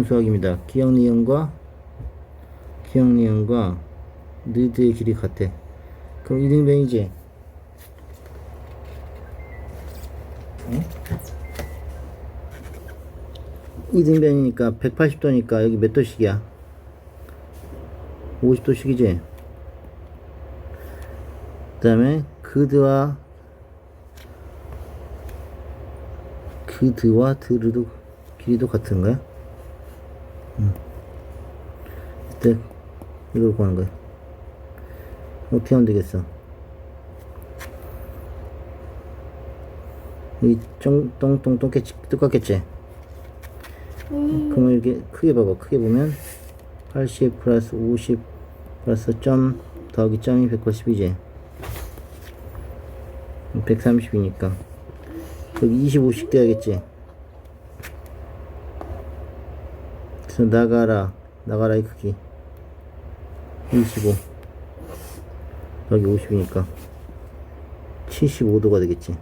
수학입니다. 기억 니은과 기억 니은과 느드의 길이 같아. 그럼 이등변이지? 응? 이등변이니까 180도니까 여기 몇 도씩이야? 50도씩이지? 그 다음에 그드와 그드와 드르도 길이도 같은 거야? 응. 이때 이걸 구하는 거야. 어떻게 하면 되겠어? 이 똥똥똥 똑같겠지? 똑같겠지? 그러면 이렇게 크게 봐봐. 크게 보면 80 플러스 50 플러스 점 더하기 점이 180이지. 130이니까 여기 25씩 돼야겠지. 그래서 나가라 나가라의 크기 25 여기 50이니까 75도가 되겠지.